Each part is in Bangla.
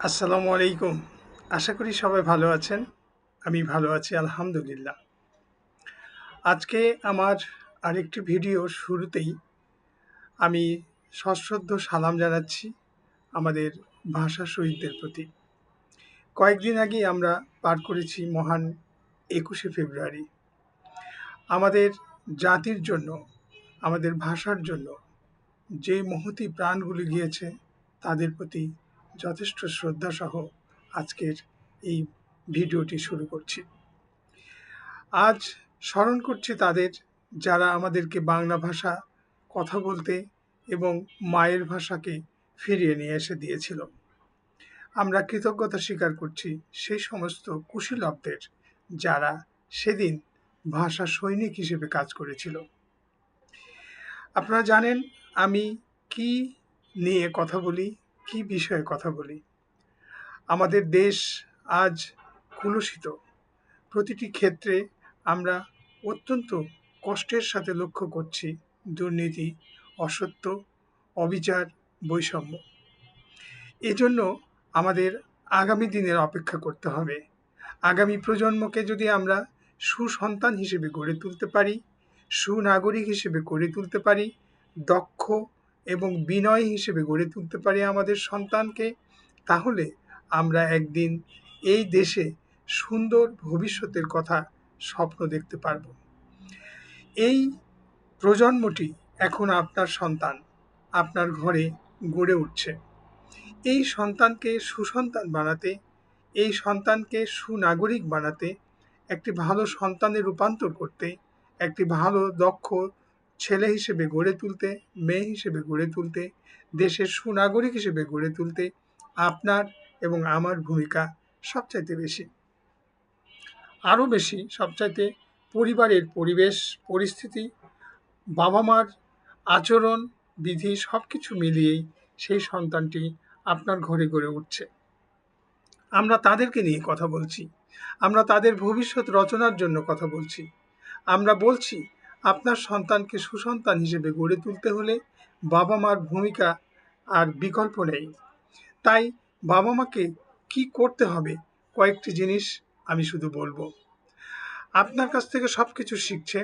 আসসালামু আলাইকুম। আশা করি সবাই ভালো আছেন। আমি ভালো আছি, আলহামদুলিল্লাহ। আজকে আমার আরেকটি ভিডিও শুরুতেই আমি সশ্রদ্ধ সালাম জানাচ্ছি আমাদের ভাষা শহীদদের প্রতি। কয়েকদিন আগে আমরা পার করেছি মহান একুশে ফেব্রুয়ারি। আমাদের জাতির জন্য, আমাদের ভাষার জন্য যে মহতি প্রাণগুলি গিয়েছে, তাদের প্রতি যথেষ্ট শ্রদ্ধাসহ আজকের এই ভিডিওটি শুরু করছি। আজ স্মরণ করছি তাদের যারা আমাদেরকে বাংলা ভাষা কথা বলতে এবং মায়ের ভাষাকে ফিরিয়ে নিয়ে এসে দিয়েছিল। আমরা কৃতজ্ঞতা স্বীকার করছি সেই সমস্ত কুশীলবদের যারা সেদিন ভাষা সৈনিক হিসেবে কাজ করেছিল। আপনারা জানেন আমি কি নিয়ে কথা বলি? কি বিষয়ে কথা বলি? আমাদের দেশ আজ কুলুষিত। প্রতিটি ক্ষেত্রে আমরা অত্যন্ত কষ্টের সাথে লক্ষ্য করছি দুর্নীতি, অসত্য, অবিচার, বৈষম্য। এজন্য আমাদের আগামী দিনের অপেক্ষা করতে হবে। আগামী প্রজন্মকে যদি আমরা সুসন্তান হিসেবে গড়ে তুলতে পারি, সুনাগরিক হিসেবে গড়ে তুলতে পারি, দক্ষ এবং বিনয় হিসেবে গড়ে তুলতে পারি আমাদের সন্তানকে, তাহলে আমরা একদিন এই দেশে সুন্দর ভবিষ্যতের কথা স্বপ্ন দেখতে পারব। এই প্রজন্মটি এখন আপনার সন্তান, আপনার ঘরে গড়ে উঠছে। এই সন্তানকে সুসন্তান বানাতে, এই সন্তানকে সুনাগরিক বানাতে, একটি ভালো সন্তানে রূপান্তর করতে, একটি ভালো দক্ষ ছেলে হিসেবে গড়ে তুলতে, মেয়ে হিসেবে গড়ে তুলতে, দেশের সুনাগরিক হিসেবে গড়ে তুলতে আপনার এবং আমার ভূমিকা সবচাইতে বেশি। আরও বেশি, সবচাইতে পরিবারের পরিবেশ, পরিস্থিতি বাবা মার আচরণ, বিধি সব কিছু মিলিয়েই সেই সন্তানটি আপনার ঘরে গড়ে উঠছে। আমরা তাদেরকে নিয়ে কথা বলছি। আমরা তাদের ভবিষ্যৎ রচনার জন্য কথা বলছি। আমরা বলছি আপনার সন্তানকে সুসন্তান হিসেবে গড়ে তুলতে হলে বাবা মার ভূমিকা আর বিকল্প নেই। তাই বাবা মাকে কি করতে হবে কয়েকটি জিনিস আমি শুধু বলব। আপনার কাছ থেকে সব কিছু শিখছে,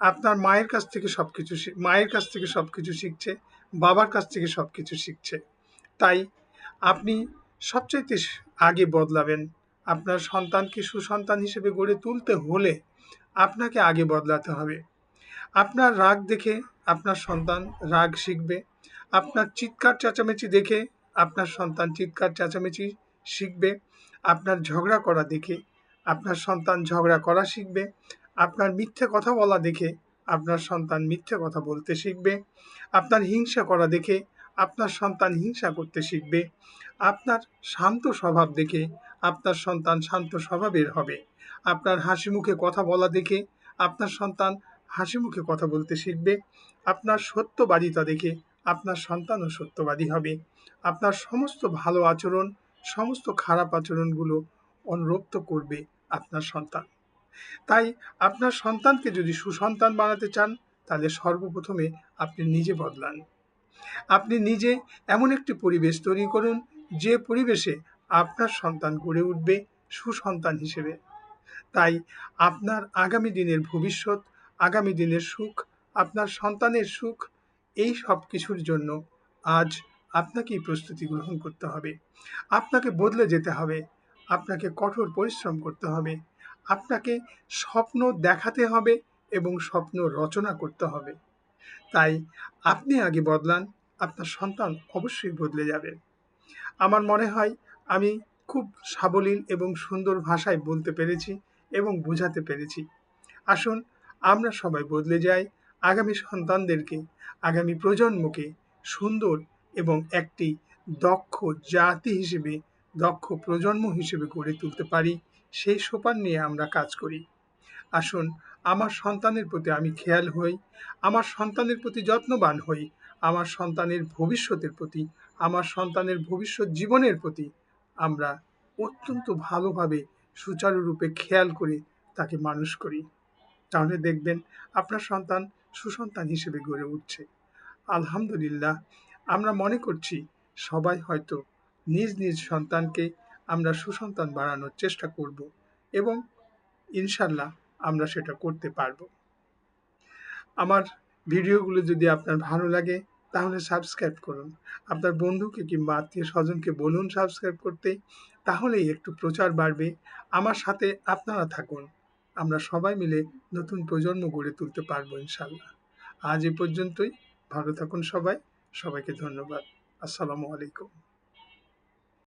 আপনার মায়ের কাছ থেকে সব কিছু মায়ের কাছ থেকে সব কিছু শিখছে, বাবার কাছ থেকে সব কিছু শিখছে। তাই আপনি সবচাইতে আগে বদলাবেন। আপনার সন্তানকে সুসন্তান হিসেবে গড়ে তুলতে হলে আপনাকে আগে বদলাতে হবে। আপনার রাগ দেখে আপনার সন্তান রাগ শিখবে। আপনার চিৎকার চেঁচামেচি দেখে আপনার সন্তান চিৎকার চেঁচামেচি শিখবে। আপনার ঝগড়া করা দেখে আপনার সন্তান ঝগড়া করা শিখবে। আপনার মিথ্যে কথা বলা দেখে আপনার সন্তান মিথ্যে কথা বলতে শিখবে। আপনার হিংসা করা দেখে আপনার সন্তান হিংসা করতে শিখবে। আপনার শান্ত স্বভাব দেখে আপনার সন্তান শান্ত স্বভাবের হবে। আপনার হাসি মুখে কথা বলা দেখে আপনার সন্তান হাসি মুখে কথা বলতে শিখবে। আপনার সত্যবাদিতা দেখে আপনার সন্তানও সত্যবাদী হবে। আপনার সমস্ত ভালো আচরণ, সমস্ত খারাপ আচরণগুলো অনুরক্ত করবে আপনার সন্তান। তাই আপনার সন্তানকে যদি সুসন্তান বানাতে চান, তাহলে সর্বপ্রথমে আপনি নিজে বদলান। আপনি নিজে এমন একটি পরিবেশ তৈরি করুন, যে পরিবেশে আপনার সন্তান গড়ে উঠবে সুসন্তান হিসেবে। তাই আপনার আগামী দিনের ভবিষ্যৎ আগামী দিনের সুখ, আপনার সন্তানের সুখ, এই সব কিছুর জন্য আজ আপনাকেই প্রস্তুতি গ্রহণ করতে হবে। আপনাকে বদলে যেতে হবে। আপনাকে কঠোর পরিশ্রম করতে হবে। আপনাকে স্বপ্ন দেখাতে হবে এবং স্বপ্ন রচনা করতে হবে। তাই আপনি আগে বদলান, আপনার সন্তান অবশ্যই বদলে যাবে। আমার মনে হয় আমি খুব সাবলীল এবং সুন্দর ভাষায় বলতে পেরেছি এবং বোঝাতে পেরেছি। আসুন আমরা সবাই বদলে যাই আগামী সন্তানদেরকে, আগামী প্রজন্মকে সুন্দর এবং একটি দক্ষ জাতি হিসেবে, দক্ষ প্রজন্ম হিসেবে গড়ে তুলতে পারি, সেই সোপান নিয়ে আমরা কাজ করি। আসুন, আমার সন্তানের প্রতি আমি খেয়াল হই, আমার সন্তানের প্রতি যত্নবান হই, আমার সন্তানের ভবিষ্যতের প্রতি, আমার সন্তানের ভবিষ্যৎ জীবনের প্রতি আমরা অত্যন্ত ভালোভাবে, সুচারুরূপে খেয়াল করে তাকে মানুষ করি। তাহলে দেখবেন আপনার সন্তান সুসন্তান হিসেবে গড়ে উঠছে। আলহামদুলিল্লাহ, আমরা মনে করছি সবাই হয়তো নিজ নিজ সন্তানকে আমরা সুসন্তান বাড়ানোর চেষ্টা করব এবং ইনশাল্লাহ আমরা সেটা করতে পারব। আমার ভিডিওগুলো যদি আপনার ভালো লাগে তাহলে সাবস্ক্রাইব করুন। আপনার বন্ধুকে কিংবা আত্মীয় স্বজনকে বলুন সাবস্ক্রাইব করতে, তাহলেই একটু প্রচার বাড়বে। আমার সাথে আপনারা থাকুন। আমরা সবাই মিলে নতুন প্রজন্ম গড়ে তুলতে পারব ইনশাল্লাহ। আজ এ পর্যন্তই। ভালো থাকুন সবাই। সবাইকে ধন্যবাদ। আসসালামু আলাইকুম।